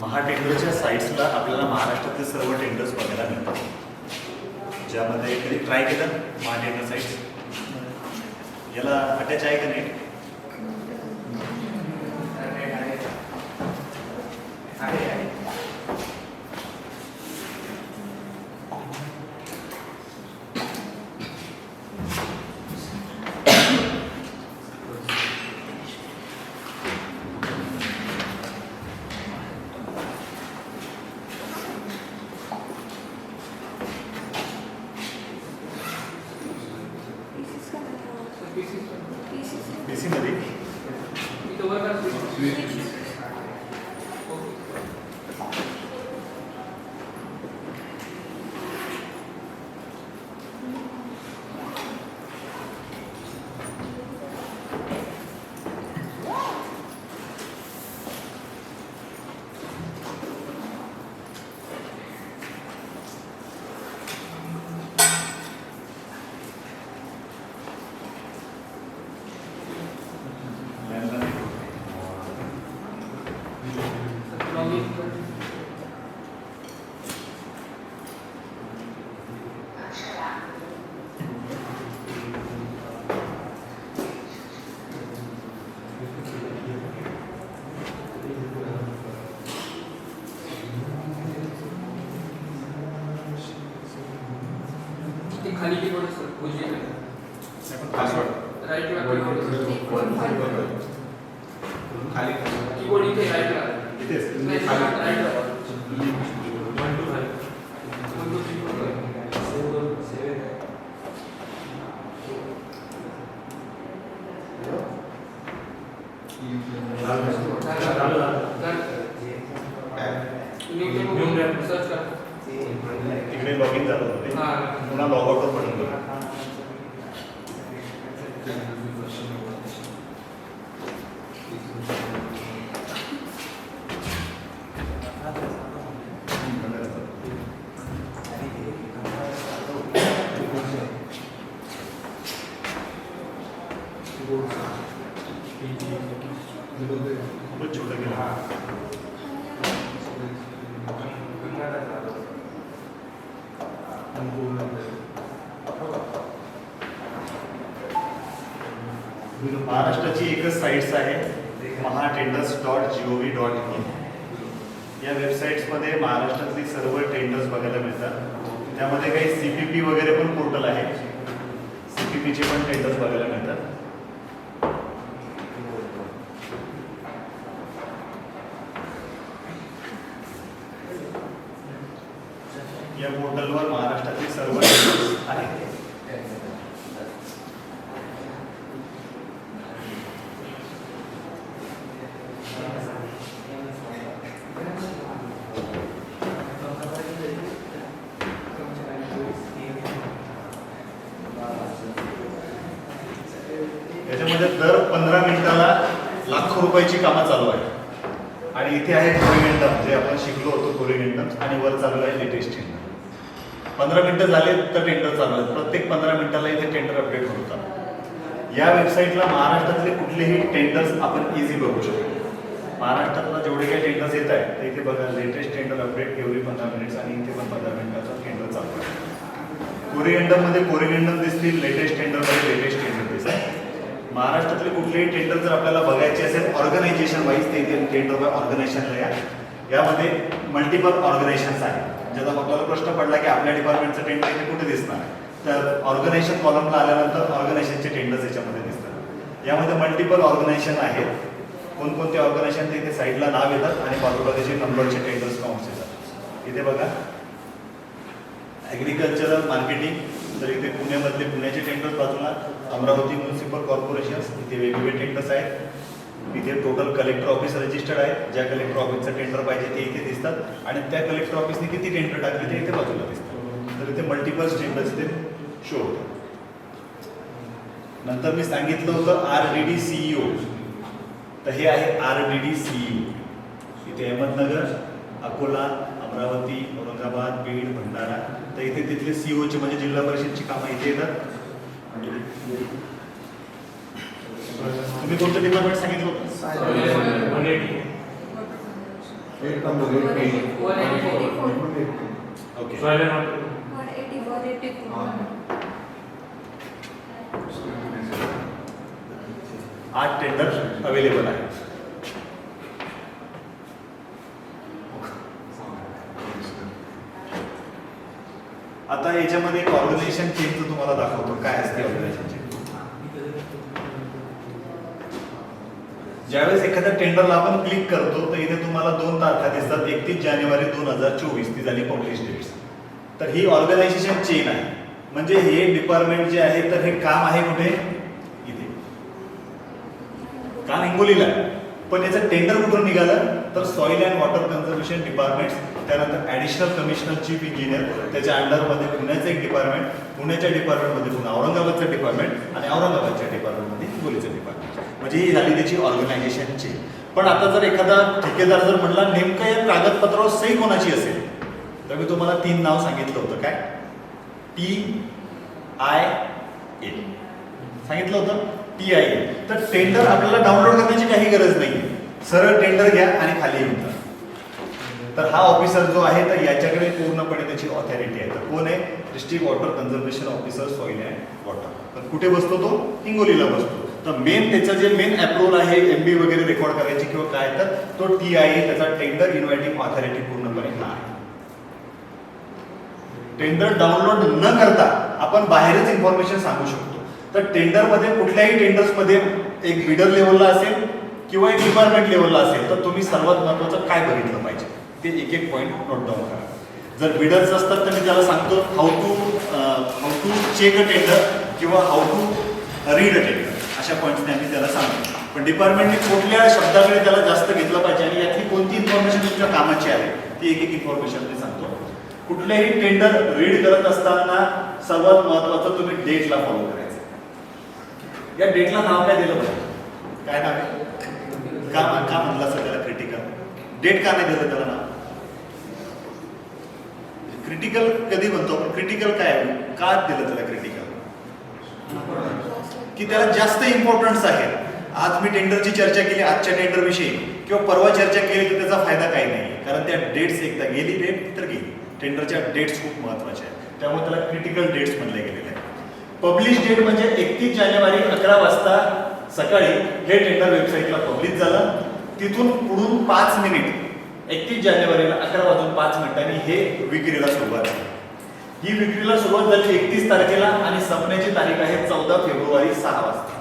महा टेंडरच्या साईट्सला आपल्याला महाराष्ट्रातले सर्व टेंडर्स बघायला मिळतात. ज्यामध्ये कधी ट्राय केलं? महा टेंडर साईट्स याला अटॅच आहे का नाही. आहे. महाराष्ट्राची एकच साईट्स आहे Maha tenders dot G O V dot in या वेबसाईट्समध्ये महाराष्ट्रातली सर्व टेंडर्स बघायला मिळतात. त्यामध्ये काही सी पी पोर्टल आहे. सी पी पीचे पण टेंडर्स बघायला मिळतात. या पंधरा मिनिटं झाले तर टेंडर चालू आहे प्रत्येक पंधरा मिनिटाला इथे टेंडर अपडेट होतात या वेबसाईटला महाराष्ट्रातले कुठलेही टेंडर्स आपण इझी बघू शकतो. महाराष्ट्रातला जेवढे काही टेंडर्स येत आहेत ते इथे बघा. लेटेस्ट टेंडर अपडेट एव्हरी पंधरा मिनिट्स आणि इथे पण पंधरा मिनिटाचा टेंडर चालू आहे. कोरिएंडरमध्ये कोरिएंडर दिसतील लेटेस्ट टेंडरमध्ये लेटेस्ट टेंडर दिसतील. महाराष्ट्रातले कुठलेही टेंडर जर आपल्याला बघायचे असेल ऑर्गनायझेशन वाईज ते इथे टेंडर ऑर्गनायझेशनला या. यामध्ये मल्टिपल ऑर्गनायझेशन्स आहेत. ज्याचा आपल्याला प्रश्न पडला की आपल्या डिपार्टमेंटचं टेंडर इथे कुठे दिसणार? तर ऑर्गनायझेशन कॉलमला आल्यानंतर ऑर्गनायझेशनचे टेंडर्स याच्यामध्ये दिसतात. यामध्ये मल्टिपल ऑर्गनायझेशन आहेत. कोणकोणते ऑर्गनायझेशन ते इथे साईडला नाव येतात आणि बाजूबाजूचे नंबरचे टेंडर्स काउंट्स येतात. इथे बघा. ॲग्रिकल्चरल मार्केटिंग तर इथे पुण्यामधले पुण्याचे टेंडर्स बाजूला अमरावती म्युन्सिपल कॉर्पोरेशन्स इथे वेगवेगळे टेंडर्स आहेत. इथे टोटल कलेक्टर ऑफिस रजिस्टर्ड आहे. ज्या कलेक्टर ऑफिसचं टेंडर पाहिजे ते इथे दिसतात. आणि त्या कलेक्टर ऑफिसने किती टेंडर टाकले ते इथे बाजूला दिसतात. तर इथे मल्टिपल टेंडर्स ते शो होतात. नंतर मी सांगितलं होतं आर डी डी सीईओ तर हे आहे आर डी डी सीईओ इथे अहमदनगर अकोला अमरावती औरंगाबाद बीड भंडारा. तर इथे तिथले सीओचे म्हणजे जिल्हा परिषदची कामं इथे येतात. तुम्ही कोणतं डिपार्टमेंट सांगितलं होतं. One eighty. आठ टेंडर अवेलेबल आहे आता याच्यामध्ये एक ऑर्गनायझेशन चेनचं तुम्हाला दाखवतो काय असते ऑर्गनायझेशन चेन ज्यावेळेस एखाद्या टेंडरला आपण क्लिक करतो तर इथे तुम्हाला दोन तारखा दिसतात. एकतीस जानेवारी दोन हजार चोवीस ती झाली पब्लिश डेट्स तर ही ऑर्गनायझेशन चेन आहे. म्हणजे हे डिपार्टमेंट जे आहे तर हे काम आहे कुठे? इथे. काम हिंगोलीला पण याचं टेंडर कुठून निघालं? तर soil and water conservation department त्यानंतर ॲडिशनल कमिशनर चीफ इंजिनियर त्याच्या अंडरमध्ये पुण्याचं एक डिपार्टमेंट पुण्याच्या डिपार्टमेंटमध्ये पुन्हा औरंगाबादचं डिपार्टमेंट आणि औरंगाबादच्या डिपार्टमेंटमध्ये हिंगोलीचं डिपार्टमेंट म्हणजे ही झाली त्याची ऑर्गनायझेशनची पण आता जर एखादा ठेकेदार जर म्हटला नेमकं या कागदपत्रावर सही कोणाची असेल? तर मी तुम्हाला तीन नाव सांगितलं होतं. काय? टी आय ए सांगितलं होतं? टी आय ए तर टेंडर आपल्याला डाउनलोड करण्याची काही गरज नाही सरळ टेंडर घ्या आणि खाली येऊन जा. तर हा ऑफिसर जो आहे तर याच्याकडे पूर्णपणे त्याची ऑथॉरिटी आहे. तर कोण आहे? District water conservation officer soil and water तर कुठे बसतो तो? हिंगोलीला बसतो. तर मेन त्याचं जे मेन अप्रुव्हल आहे एम बी वगैरे रेकॉर्ड करायची किंवा काय तर तो टी आय त्याचा टेंडर इन्व्हायटिंग ऑथॉरिटी पूर्णपणे हा आहे. टेंडर डाउनलोड न करता आपण बाहेरच इन्फॉर्मेशन सांगू शकतो. तर टेंडरमध्ये कुठल्याही टेंडर्समध्ये एक बिडर लेवलला असेल किंवा एक डिपार्टमेंट लेवलला असेल तर तुम्ही सर्वात महत्त्वाचं काय बघितलं पाहिजे? ते एक एक पॉईंट नोट डाऊन करा. जर बिडर्स असतात तर मी त्याला सांगतो how to how to check a tender किंवा how to read a tender अशा पॉईंट्सने आम्ही त्याला सांगतो. पण डिपार्टमेंटने कुठल्या शब्दाकडे त्याला जास्त घेतलं पाहिजे आणि यातली कोणती इन्फॉर्मेशन तुमच्या कामाची आहे ती एक एक इन्फॉर्मेशन मी सांगतो. कुठलेही टेंडर रीड करत असताना सर्वात महत्वाचं तुम्ही डेटला फॉलो करायचं. या डेटला नाव काय दिलं पाहिजे काय नाव का का म्हणलं असं त्याला क्रिटिकल डेट का नाही दिलं त्याला नाव? क्रिटिकल कधी म्हणतो? आपण क्रिटिकल काय आहे? का दिलं त्याला क्रिटिकल की त्याला जास्त इम्पॉर्टन्स आहे. आज मी टेंडरची चर्चा केली आजच्या टेंडर विषयी. किंवा परवा चर्चा केली तर त्याचा फायदा काही नाही. कारण त्या डेट्स एकदा गेली डेट तर गेली. टेंडरच्या डेट्स खूप महत्त्वाच्या आहेत. त्यामुळे त्याला क्रिटिकल डेट्स म्हणले गेलेले आहेत. पब्लिश डेट म्हणजे एकतीस जानेवारी अकरा वाजता सकाळी हे टेंडर वेबसाईटला पब्लिश झालं. तिथून पुढून पाच मिनिट एकतीस जानेवारीला अकरा वाजून पाच मिनिटांनी हे विक्रीला सुरुवात झाली. ही विक्रीला सुरुवात झाली एकतीस तारखेला आणि संपण्याची तारीख आहे चौदा फेब्रुवारी सहा वाजता.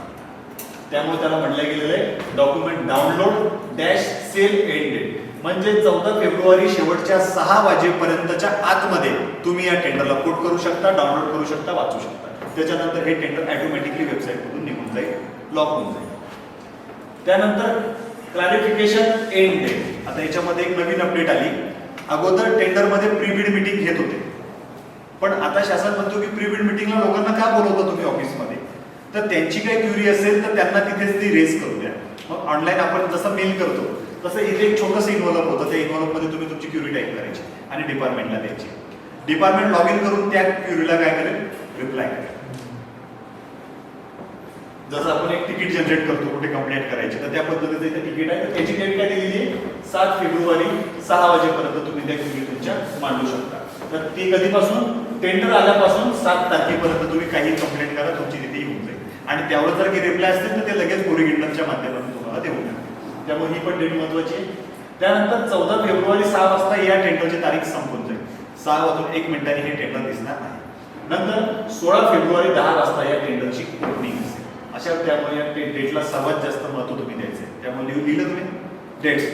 त्यामुळे त्याला म्हटलं गेलेलं आहे document download dash sale end date म्हणजे चौदा फेब्रुवारी शेवटच्या सहा वाजेपर्यंतच्या आतमध्ये तुम्ही या टेंडरला कोट करू शकता डाउनलोड करू शकता वाचू शकता. त्याच्यानंतर हे टेंडर ऑटोमॅटिकली वेबसाईटमधून निघून जाईल लॉक होऊन जाईल. त्यानंतर क्लॅरिफिकेशन एंड डेट आता याच्यामध्ये एक नवीन अपडेट आली. अगोदर टेंडरमध्ये प्री बीड मीटिंग घेत होते. पण आता शासन म्हणतो की प्री बीड मीटिंगला लोकांना का बोलवता तुम्ही ऑफिसमध्ये तर त्यांची काही क्युरी असेल तर त्यांना तिथेच ती रेस करू द्या. मग ऑनलाईन आपण जसं मेल करतो तसं इथे एक छोटंसं इन्व्हॉल्व होतं. त्या इन्व्हॉल्वमध्ये तुम्ही तुमची क्युरी टाईप करायची आणि डिपार्टमेंटला द्यायची. डिपार्टमेंट लॉग इन करून त्या क्युरीला काय करेल? रिप्लाय करेल. जसं आपण एक तिकीट जनरेट करतो कुठे कंप्लेंट करायची तर त्या पद्धतीचं इथे तिकीट आहे. तर त्याची डेट काय दिलेली आहे? सात फेब्रुवारी सहा वाजेपर्यंत तुम्ही त्या क्युरी तुमच्या मांडू शकता. तर ती कधीपासून? टेंडर आल्यापासून सात तारखेपर्यंत तुम्ही काही कंप्लेंट करा तुमची तिथे येऊन जाईल. आणि त्यावर जर काही रिप्लाय असतील तर ते लगेच कोरिगेंडरच्या माध्यमातून तुम्हाला देऊन टाकतील त्यामुळे ही पण डेट महत्वाची आहे. त्यानंतर चौदा फेब्रुवारी सहा वाजता या टेंडरची तारीख संपून जाईल. सहा वाजून एक मिनिटांनी हे टेंडर दिसणार नाही. नंतर सोळा फेब्रुवारी दहा वाजता या टेंडरची ओपनिंग असेल. अशा त्यामुळे या डेटला सर्वात जास्त महत्त्व तुम्ही द्यायचे त्यामुळे लिहून लिहिलं तुम्ही. डेट्स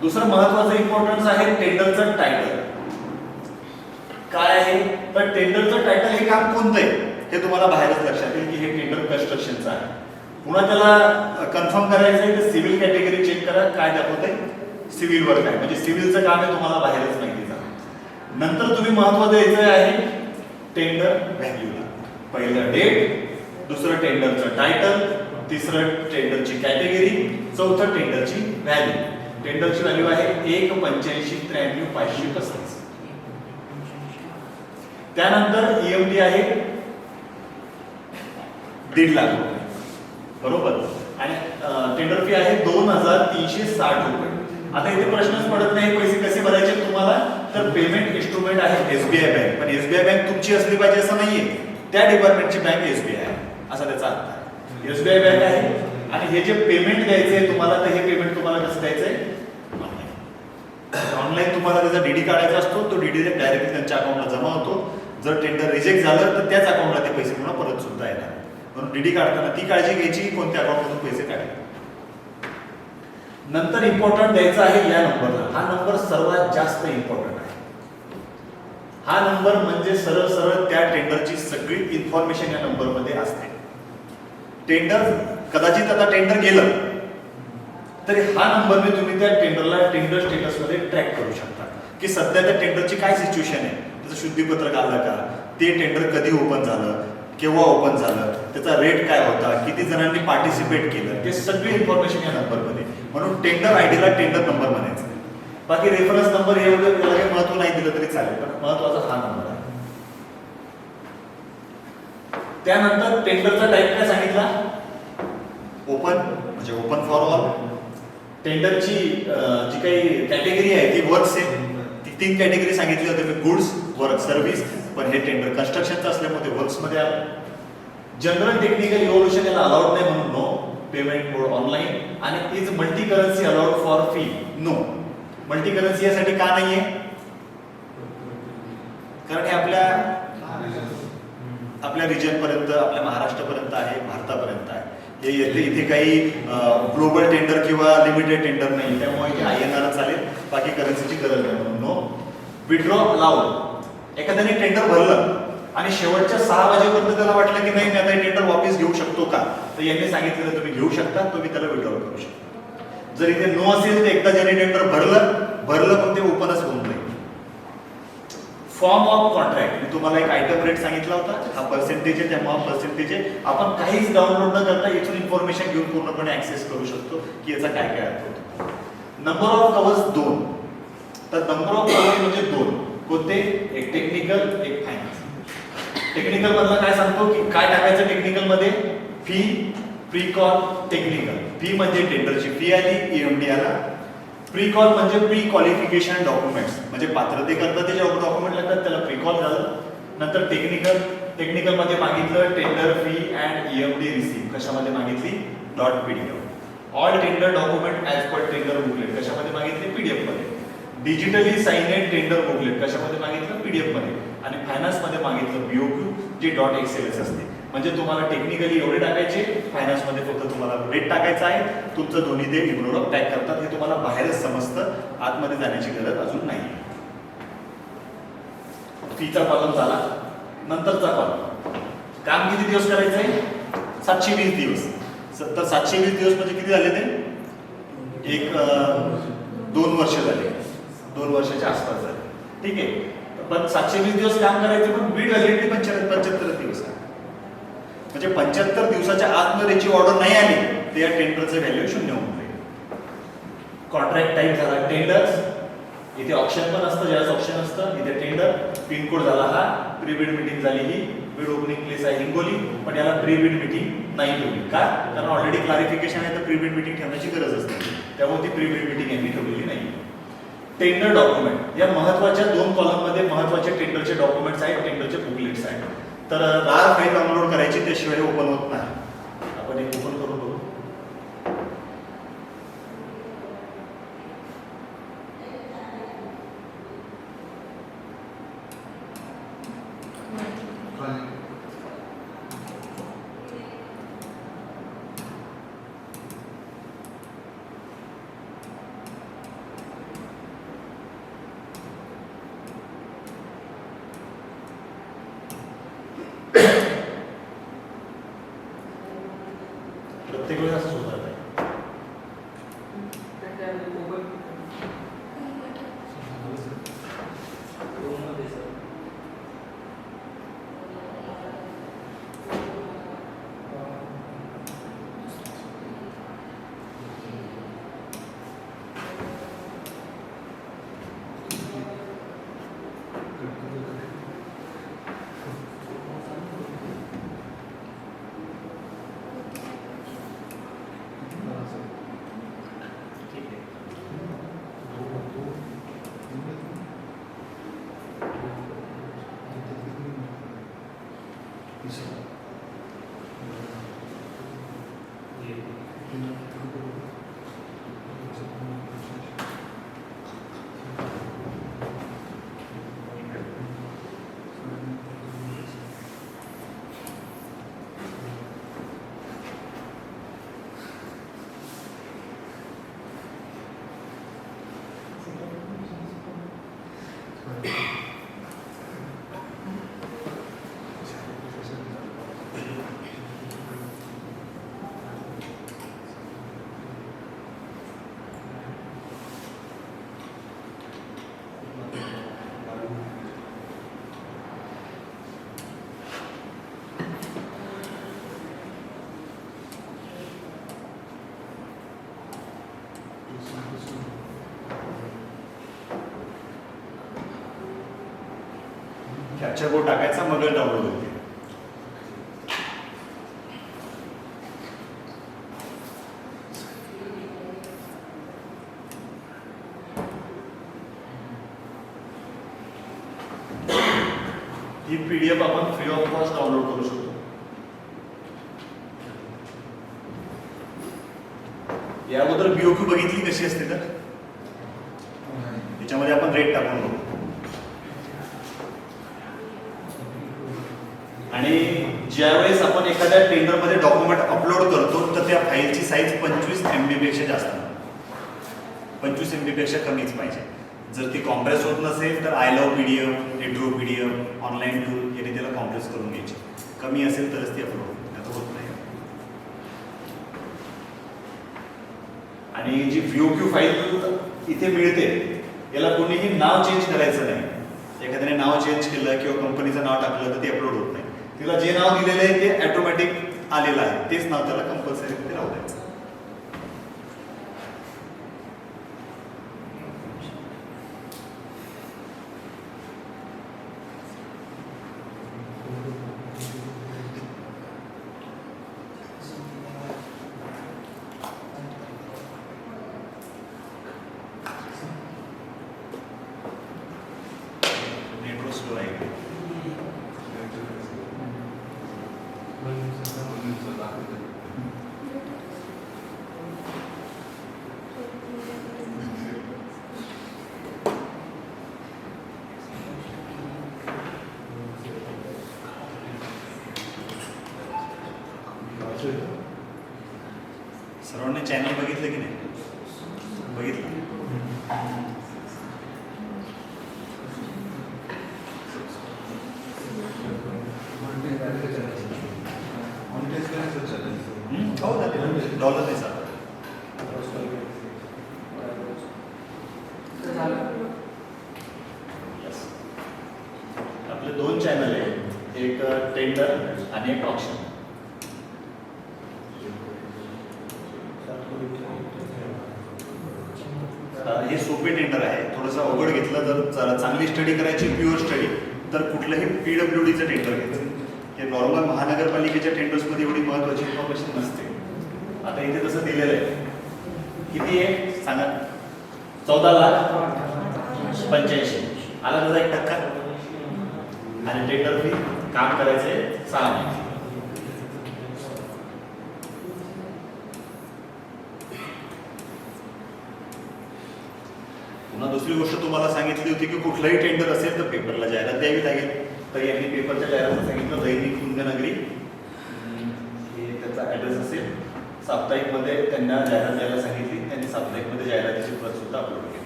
दुसरं महत्वाचं इम्पॉर्टन्स आहे टेंडरचं टायटल काय आहे? तर टेंडरचं टायटल हे काम कोणतं आहे हे तुम्हाला बाहेरच लक्षात येईल की हे टेंडर कन्स्ट्रक्शनचं आहे. पुन्हा त्याला कन्फर्म करायचं आहे तर सिव्हिल कॅटेगरी चेक करा काय दाखवतंय? सिव्हिल वर्क काय म्हणजे सिव्हिलचं काम आहे तुम्हाला बाहेरच माहिती झालं. नंतर तुम्ही महत्त्व द्यायचं आहे टेंडर व्हॅल्यूला. पहिलं डेट दुसरं टेंडरचं टायटल तिसरं टेंडरची कॅटेगरी चौथं टेंडरची व्हॅल्यू टेंडरची व्हॅल्यू आहे एक पंच्याऐंशी त्र्याण्णव पाचशे पस्तीस. त्यानंतर ईएमडी आहे दीड लाख रुपये. बरोबर? आणि टेंडर फी आहे दोन हजार तीनशे साठ रुपये. आता इथे प्रश्नच पडत नाही पैसे कसे भरायचे तुम्हाला? तर पेमेंट इन्स्ट्रुमेंट आहे एसबीआय बँक पण एसबीआय बँक तुमची असली पाहिजे असं नाहीये. त्या डिपार्टमेंटची बँक एसबीआय आहे. असा त्याचा अर्थ एसबीआय बँक आहे. आणि हे जे पेमेंट द्यायचे तुम्हाला तर हे पेमेंट तुम्हाला कसं द्यायचंय? ऑनलाईन तुम्हाला त्याचा डीडी काढायचा असतो तो डीडी डायरेक्टली त्यांच्या अकाउंटला जमा होतो. जर टेंडर रिजेक्ट झालं तर त्याच अकाउंटला ते पैसे पुन्हा परत सुद्धा येणार. म्हणून डीडी काढताना ती काळजी घ्यायची की कोणत्या अकाउंटमधून पैसे काढायचे. नंतर इम्पॉर्टंट द्यायचा आहे या नंबरला हा नंबर सर्वात जास्त इम्पॉर्टंट आहे. हा नंबर म्हणजे सरळ सरळ त्या टेंडरची सगळी इन्फॉर्मेशन या नंबरमध्ये असते. टेंडर कदाचित आता टेंडर गेलं तरी हा नंबरने तुम्ही त्या टेंडरला टेंडर स्टेटसमध्ये ट्रॅक करू शकता. की सध्या त्या टेंडरची काय सिच्युएशन आहे? त्याचं शुद्धीपत्रक आलं का? ते टेंडर कधी ओपन झालं? केव्हा ओपन झालं? त्याचा रेट काय होता? किती जणांनी पार्टिसिपेट केलं? ते सगळी इन्फॉर्मेशन या नंबरमध्ये म्हणून टेंडर आयडीला टेंडर नंबर म्हणायचं. बाकी रेफरन्स नंबर एवढं याला काही महत्त्व नाही दिलं तरी चालेल पण महत्त्वाचा हा नंबर आहे. त्यानंतर टेंडरचा टाईप काय सांगितला? ओपन म्हणजे ओपन फॉर ऑल टेंडरची जी काही कॅटेगरी आहे ती वर्क्स आहे. ती तीन कॅटेगरी सांगितली होती मी गुड्स वर्क सर्व्हिस पण हे टेंडर कन्स्ट्रक्शनचं असल्यामुळे ते वर्क्समध्ये आलं. जनरल टेक्निकल इव्होल्युशन याला अलाउड नाही म्हणून नो पेमेंट मोड ऑनलाईन आणि is multi currency allowed for fee no multi currency यासाठी का नाहीये? कारण हे आपल्या आपल्या रिजन पर्यंत आपल्या महाराष्ट्रापर्यंत आहे भारतापर्यंत आहे. हे येथे इथे काही ग्लोबल टेंडर किंवा लिमिटेड टेंडर नाही. त्यामुळे ते आय एन आर चालेल. बाकी करन्सीची गरज नाही. म्हणून नो विड्रॉ लाव एखाद्याने टेंडर भरलं आणि शेवटच्या सहा वाजेपर्यंत त्याला वाटलं की नाही मी आता टेंडर वापस घेऊ शकतो का? तर यांनी सांगितलेलं तुम्ही घेऊ शकता. तुम्ही त्याला विड्रॉ करू शकता. जर इथे नो असेल तर एकदा ज्याने टेंडर भरलं भरलं पण ते ओपनच होऊन फॉर्म ऑफ कॉन्ट्रॅक्ट मी तुम्हाला एक आयटम रेट सांगितला होता. हा पर्सेंटेज आहे त्या पर्सेंटेज आहे. आपण काहीच डाउनलोड न करता इथून इन्फॉर्मेशन घेऊन पूर्णपणे ऍक्सेस करू शकतो की याचा काय काय अर्थ होतो. नंबर ऑफ कवर्स दोन. तर नंबर ऑफ कवर्स म्हणजे दोन. कोणते? एक टेक्निकल एक फायनान्स टेक्निकल मधला काय सांगतो की काय टाकायचं टेक्निकलमध्ये? Fee pre qual technical fee म्हणजे टेंडरची फी आली ईएमडी आला. प्री कॉल म्हणजे प्री क्वालिफिकेशन डॉक्युमेंट्स म्हणजे पात्रतेकरता ते जेव्हा डॉक्युमेंट लागतात त्याला प्री कॉल झालं. नंतर टेक्निकल टेक्निकलमध्ये मागितलं tender fee and EMD receive कशामध्ये मागितली? Dot PDF all tender document as per tender booklet कशामध्ये मागितले? पीडीएफमध्ये. डिजिटली साईनेड टेंडर बुकलेट कशामध्ये मागितलं? पीडीएफमध्ये. आणि फायनान्समध्ये मागितलं बीओक्यू जे डॉट एक्सएलएस असते. म्हणजे तुम्हाला टेक्निकली एवढे टाकायचे फायनान्समध्ये फक्त तुम्हाला रेट टाकायचा आहे. तुमचं दोन्ही ते इग्नोर पॅक करतात. हे तुम्हाला बाहेरच समजतं. आतमध्ये जाण्याची गरज अजून नाही. फीचा कॉलम झाला. नंतरचा कॉलम काम किती दिवस करायचं आहे सातशे वीस दिवस. तर सातशे वीस दिवस म्हणजे किती झाले ते? एक दोन वर्ष झाले. दोन वर्षाच्या आसपास झाले. ठीक आहे. पण सातशे वीस दिवस काम करायचे पण बीड व्हॅलिडिटी पंच्याहत्तर पंच्याहत्तर दिवस. आहे म्हणजे पंच्याहत्तर दिवसाच्या आत जर याची ऑर्डर नाही आली तर या टेंडरचं व्हॅल्यू शून्य होऊन जाईल. कॉन्ट्रॅक्ट टाईप झाला टेंडर्स इथे ऑप्शन पण असतं ज्यावेळेस ऑप्शन असतं इथे टेंडर पिनकोड झाला हा प्रीबिड मिटिंग मीटिंग झाली ही बीड ओपनिंग प्लेस आहे हिंगोली पण याला प्रीबिड मिटिंग मीटिंग नाही ठेवली. का? कारण ऑलरेडी क्लारिफिकेशन आहे तर प्रीबिड मिटिंग ठेवण्याची गरज असते. त्यामुळे ती प्रीबिड मिटिंग यांनी ठेवलेली नाही. टेंडर डॉक्युमेंट या महत्त्वाच्या दोन कॉलममध्ये महत्त्वाचे टेंडरचे डॉक्युमेंट्स आहेत टेंडरचे बुकलेट्स आहेत. तर रार फाईल डाउनलोड करायची त्याशिवाय ओपन होत नाही. आपण एक ओपन करू. बघू कॅप्चर टाकायचा मग डाउनलोड होते ही पीडीएफ आपण फ्री ऑफ कॉस्ट डाउनलोड करू शकतो. या अगोदर बीओक्यू बघितली कशी असते तर त्याच्यामध्ये आपण रेट टाकून बघू आणि ज्यावेळेस आपण एखाद्या टेंडरमध्ये डॉक्युमेंट अपलोड करतो तर त्या फाईलची साईज पंचवीस एमपेक्षा जास्त पंचवीस एम बीपेक्षा कमीच पाहिजे. जर ती कॉम्प्रेस होत नसेल तर I love P D F एड्रो P D F online tool याने त्याला कॉम्प्रेस करून घ्यायची. कमी असेल तरच ती अपलोड होते होत नाही. आणि जी व्ह्यू क्यू फाईल इथे मिळते याला कोणीही नाव चेंज करायचं नाही. एखाद्याने नाव चेंज केलं किंवा कंपनीचं नाव टाकलं तर ते अपलोड होत नाही. तिला जे नाव दिलेलं आहे ते ऑटोमॅटिक आलेलं आहे. तेच नाव त्याला कंपल्सरी राहू द्यायचं नेटवर्क स्लो आहे सर्वांनी चॅनल बघितलं की नाही? बघितलं. डॉलर हो, नाही चालत. आपले दोन चॅनल आहेत. एक टेंडर आणि एक ऑप्शन हे सोपे टेंडर आहे थोडंसं अवघड घेतलं जर चांगली स्टडी करायची प्युअर स्टडी तर कुठलंही पी डब्ल्यू डीचं टेंडर घ्यायचं हे नॉर्मल महानगरपालिकेच्या टेंडर्समध्ये एवढी महत्त्वाची इन्फॉर्मेशन नसते. आता इथे तसं दिलेलं आहे. किती आहे? सांगा. चौदा लाख पंच्याऐंशी. आला त्याचा एक टक्का. आणि टेंडर फी काम करायचे सहा महिने. दुसरी गोष्ट तुम्हाला सांगितली होती की कुठलंही टेंडर असेल तर पेपरला जाहिरात द्यावी लागेल. तर यांनी पेपरच्या जाहिरात सांगितलं दैनिक कुंदनगरी हे त्याचा ॲड्रेस असेल. साप्ताहिकमध्ये त्यांना जाहिरात द्यायला सांगितली. त्यांनी साप्ताहिकमध्ये जाहिरातीची प्रत सुद्धा अपलोड केली.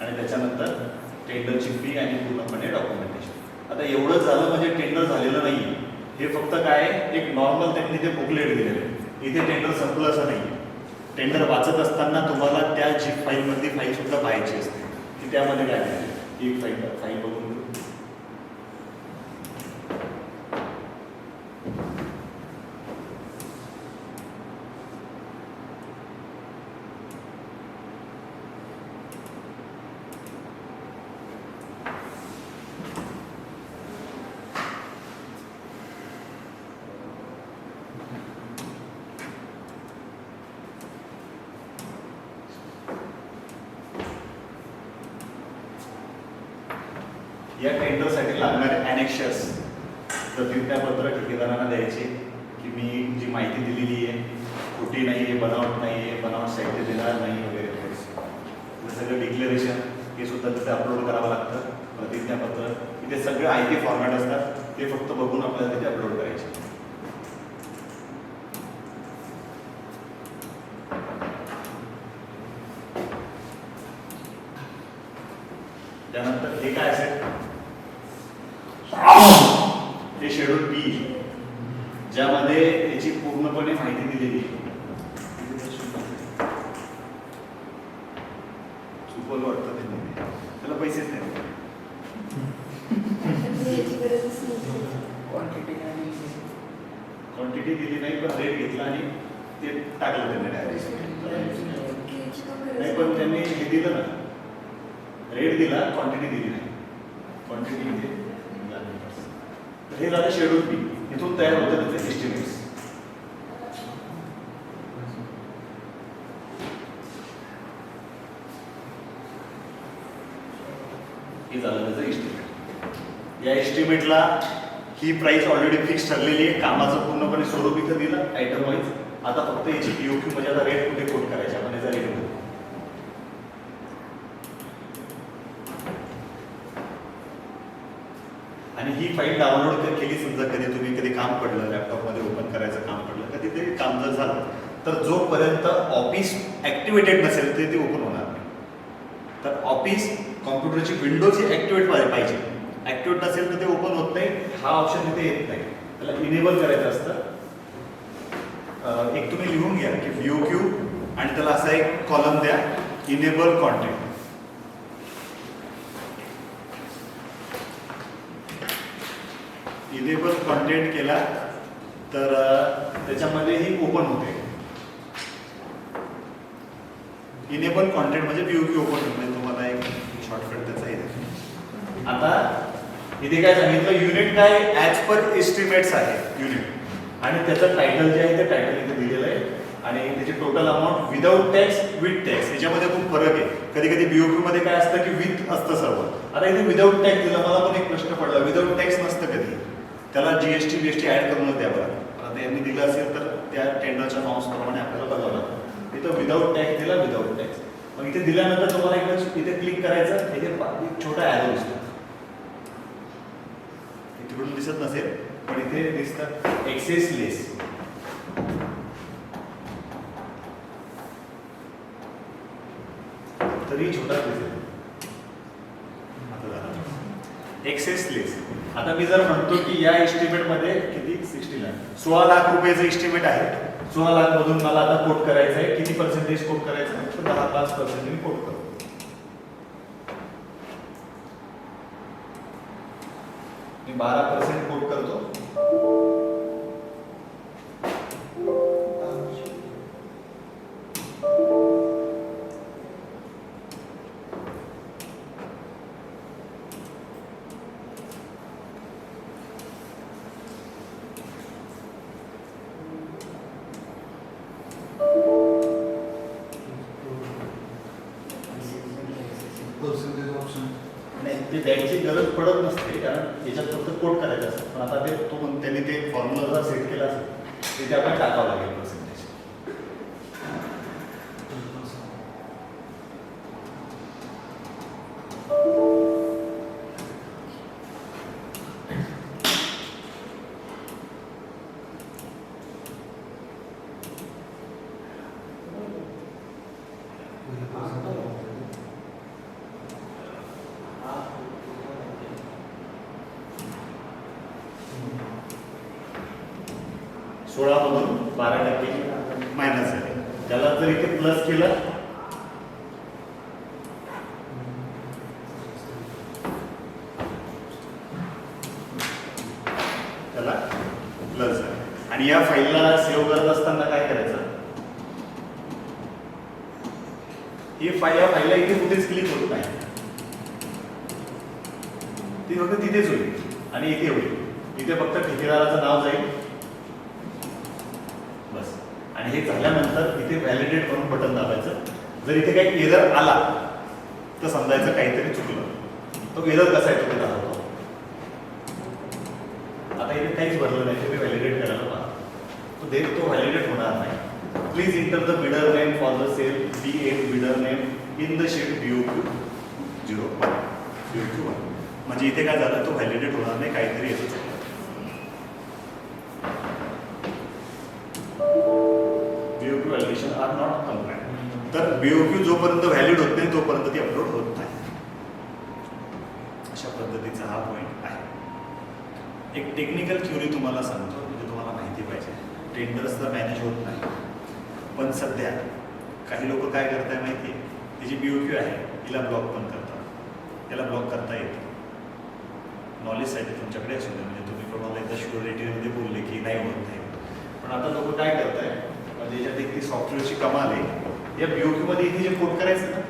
आणि त्याच्यानंतर टेंडरची फी आणि पूर्णपणे डॉक्युमेंटेशन आता एवढं झालं म्हणजे टेंडर झालेलं नाही हे फक्त काय एक नॉर्मल त्यांनी ते बुकलेट दिलेलं इथे टेंडर संपलं असं नाही टेंडर वाचत असताना तुम्हाला त्या जी फाईलमधली फाईल सुद्धा पाहायची असते. की त्यामध्ये काय आहे एक फाईल फाईल बघून घेऊ. या टेंडरसाठी लागणारे अनेक्शर्स प्रतिज्ञापत्र ठेकेदारांना द्यायचे की मी जी माहिती दिलेली आहे खोटी नाही आहे बनावट नाही आहे बनावट साहित्य देणार नाही वगैरे. वगैरे सगळं डिक्लेरेशन हे सुद्धा तिथे अपलोड करावं लागतं. प्रतिज्ञापत्र इथे सगळे आय टी फॉर्मॅट असतात ते फक्त बघून आपल्याला तिथे अपलोड करायचे. त्यानंतर हे काय असेल? शेड्यूल बी ज्यामध्ये याची पूर्णपणे माहिती दिलेली आहे. चुकवलं वाटतं त्यांनी त्याला पैसेच नाही. क्वांटिटी दिली. नाही पण रेट घेतला आणि ते टाकलं त्यांनी डायरेक्ट नाही पण त्यांनी हे दिलं ना. रेट दिला क्वांटिटी दिली नाही. क्वांटिटी इथे लागली बस. तर हे झालं शेड्यूल बी इथून तयार होतं त्याचे एस्टिमेट्स हे झालं त्याचं एस्टिमेट या एस्टिमेटला ही प्राइस ऑलरेडी फिक्स ठरलेली आहे. कामाचं पूर्णपणे स्वरूप इथं दिलं आयटम वाईज आता फक्त याची पीओक्यू म्हणजे आता रेट कुठे कोट करायचे आपण याचा रेट बघू. आणि ही फाईल डाउनलोड केली समजा कधी तुम्ही कधी काम पडलं लॅपटॉपमध्ये ओपन करायचं काम पडलं कधी ते काम जर झालं तर जोपर्यंत ऑफिस ऍक्टिव्हेटेड नसेल ते ते ओपन होणार नाही. तर ऑफिस कॉम्प्युटरची विंडोज ही ऍक्टिव्हेट पाहिजे. ऍक्टिव्हेट नसेल तर ते ओपन होत नाही हा ऑप्शन तिथे येत नाही. त्याला इनेबल करायचं असतं. एक तुम्ही लिहून घ्या की व्ह्यू क्यू आणि त्याला असा एक कॉलम द्या इनेबल कॉन्टेंट इनेबल कॉन्टेंट केला तर त्याच्यामध्ये ही ओपन होते. इनेबल कॉन्टेंट म्हणजे व्ह्यू क्यू ओपन होत. नाही म्हणजे तुम्हाला एक शॉर्टकट त्याचा येते आता इथे काय सांगितलं युनिट काय ॲज पर एस्टिमेट्स आहे युनिट आणि त्याचं टायटल जे आहे ते टायटल इथे दिलेलं आहे. आणि त्याची total amount without tax with tax याच्यामध्ये खूप फरक आहे. कधी कधी बीओक्यू मध्ये काय असतं की विथ असतं सर्व. आता इथे विदाऊट टॅक्स दिलं मला पण एक प्रश्न पडला. विदाऊट टॅक्स नसतं कधी. त्याला जी एस टी विएसटी ऍड करूनच द्यावं बरं. आता यांनी दिलं असेल तर त्या टेंडरच्या नॉर्म्स प्रमाणे आपल्याला बघावं लागतं. इथं विदाऊट टॅक्स दिला विदाऊट टॅक्स मग इथे दिल्यानंतर तुम्हाला इकडे इथे क्लिक करायचं इथे एक छोटा ॲरो दिसतो. तिकडून दिसत नसेल पण इथे दिसतं एक्सेस लेस तरी छोटा दिसेल. एक्सेस लेस आता मी जर म्हणतो की या एस्टिमेटमध्ये किती? सिक्स्टी लाख. सोळा लाख रुपयाचं इस्टिमेट आहे सोळा लाख मधून मला आता कोट करायचं आहे किती पर्सेंटेज कोट करायचं आहे तर दहा पाच पर्सेंटेज कोट करतो. मी बारा पर्सेंट कोट करतो. सोळामधून बारा टक्के मायनस झाले त्याला जर इथे प्लस केलं त्याला प्लस झालं आणि या फाईलला सेव्ह करत असताना काय करायचं ही फाईल या फाईलला इथे कुठेच क्लिक होत नाही. ती फक्त तिथेच होईल आणि इथे होईल. इथे फक्त ठेकेदाराचं नाव जाईल. बस. आणि हे झाल्यानंतर इथे व्हॅलिडेट करून बटन दाबायचं. जर इथे काही एरर आला तर समजायचं काहीतरी चुकलं. तो एरर कसा आहे तुम्ही दाखवतो. आता इथे काहीच भरलं नाही तुम्ही व्हॅलिडेट करायला पाहतो. तो दे तो व्हॅलिडेट होणार नाही. Please enter the bidder name for the sale B bidder name in in the sheet B Q Q म्हणजे इथे काय झालं? तो व्हॅलिडेट होणार नाही. काहीतरी येतो BOQ validation are not compliant तर बीओक्यू जोपर्यंत व्हॅलिड होत नाही तोपर्यंत ती अपलोड होत नाही. अशा पद्धतीचा हा पॉईंट आहे. एक टेक्निकल थ्युरी तुम्हाला सांगतो. म्हणजे तुम्हाला माहिती पाहिजे. टेंडर्स तर मॅनेज होत नाही. पण सध्या काही लोक काय करताय माहिती आहे ही जी बी ओ क्यू आहे तिला ब्लॉक पण करतात. त्याला ब्लॉक करता येतं ते तुमच्याकडे असू दे म्हणजे तुम्ही कोणाला एकदा शुअरिटीमध्ये बोलले की नाही होत नाही. पण आता लोक काय करताय? म्हणजे याच्यात एक ती सॉफ्टवेअरची कमाल आहे. या बी ओ क्यूमध्ये इथे जे कोड करायचं ना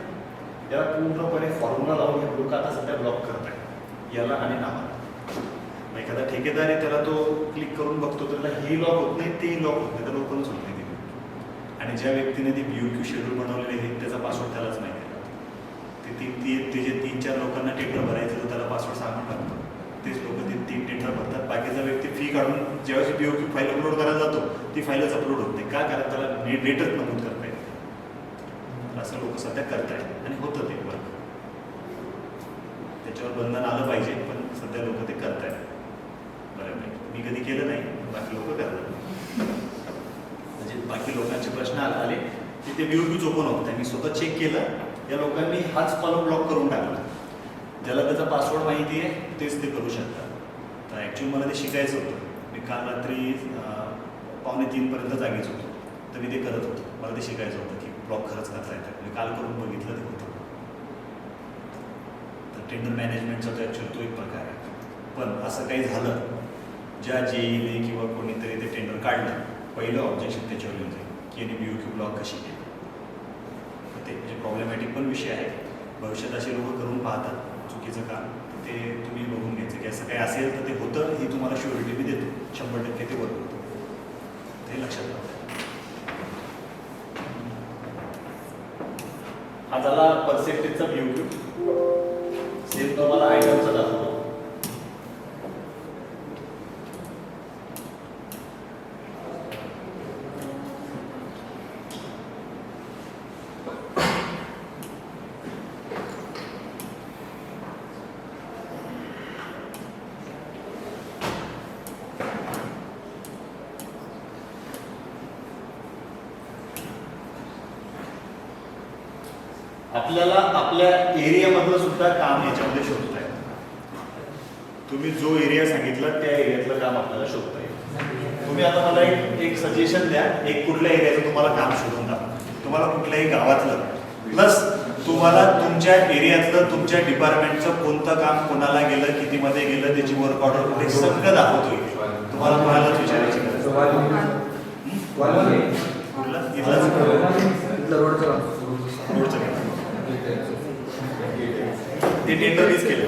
याला पूर्णपणे फॉर्म्युला लावून हे लोक आता सध्या ब्लॉक करताय याला आणि नावाला. मग एखादा ठेकेदार आहे त्याला तो क्लिक करून बघतो त्याला हे लॉक होत नाही ते लॉक होत नाही. तर ओपनच होत नाही. आणि ज्या व्यक्तीने ते बी क्यू शेड्यूल बनवलेले आहे त्याचा पासवर्ड त्यालाच माहिती आहे ते तीन ती ते जे तीन चार लोकांना टेंडर भरायचं तर त्याला पासवर्ड सांगून टाकतो. तेच लोक ते तीन टेंडर भरतात. बाकीचा व्यक्ती फी काढून ज्यावेळेस बी क्यू फाईल अपलोड करायला जातो ती फाईलच अपलोड होते का? कारण त्याला ने डेटच नमूद करता येते असं लोक सध्या करतायत. आणि होतं ते वर्क त्याच्यावर बंधन आलं पाहिजे पण सध्या लोक ते करतायत. बऱ्यापैकी मी कधी केलं नाही. बाकी लोक करतात. बाकी लोकांचे प्रश्न आले तिथे बीओपी ते व्ह्यू ओपन होत. नाही मी स्वतः चेक केलं. या लोकांनी हाच कॉलम ब्लॉक करून टाकला. ज्याला त्याचा पासवर्ड माहिती आहे तेच ते करू शकतात. तर ॲक्च्युली मला ते शिकायचं होतं. मी काल रात्री पावणे तीनपर्यंत जागीच होतो. तर मी ते करत होतो. मला ते शिकायचं होतं की ब्लॉक खरंच करता येतं. मी काल करून बघितलं ते होतं. तर टेंडर मॅनेजमेंटचा तो ॲक्च्युअली तो एक प्रकार आहे. पण असं काही झालं ज्या जेईने किंवा कोणीतरी ते टेंडर काढलं पहिलं ऑब्जेक्शन त्याच्यावर होते. की यांनी बी क्यू ब्लॉक कशी केली? ते म्हणजे प्रॉब्लेमॅटिक पण विषय आहे. भविष्यात असे लोक करून पाहतात. चुकीचं काम ते तुम्ही बघून घ्यायचं की असं काही असेल तर ते होतं ही तुम्हाला शुअरिटी मी देतो. शंभर टक्के ते वर्क होतं. ते लक्षात राहतं हा झाला पर्सेंटेजचा व्ह्यू क्यू सेम तुम्हाला आयटमचा दाखवतो. आपल्याला आपल्या एरियामधलं सुद्धा काम याच्यामध्ये शोधता येईल तुम्ही जो एरिया सांगितला त्या एरियातलं काम आपल्याला शोधता येईल तुम्ही आता मला एक एक सजेशन द्या एक कुठल्या एरियाचं तुम्हाला काम शोधून दाखवा. तुम्हाला कुठल्याही गावातलं. प्लस तुम्हाला तुमच्या एरियातलं तुमच्या डिपार्टमेंटचं कोणतं काम कोणाला गेलं कितीमध्ये गेलं त्याची वर्क ऑर्डर कुठे सगळं दाखवतोय. तुम्हाला कोणालाच विचारायची गरज. कुठलं? रोडचं काम. ते टेंडर मीच केलं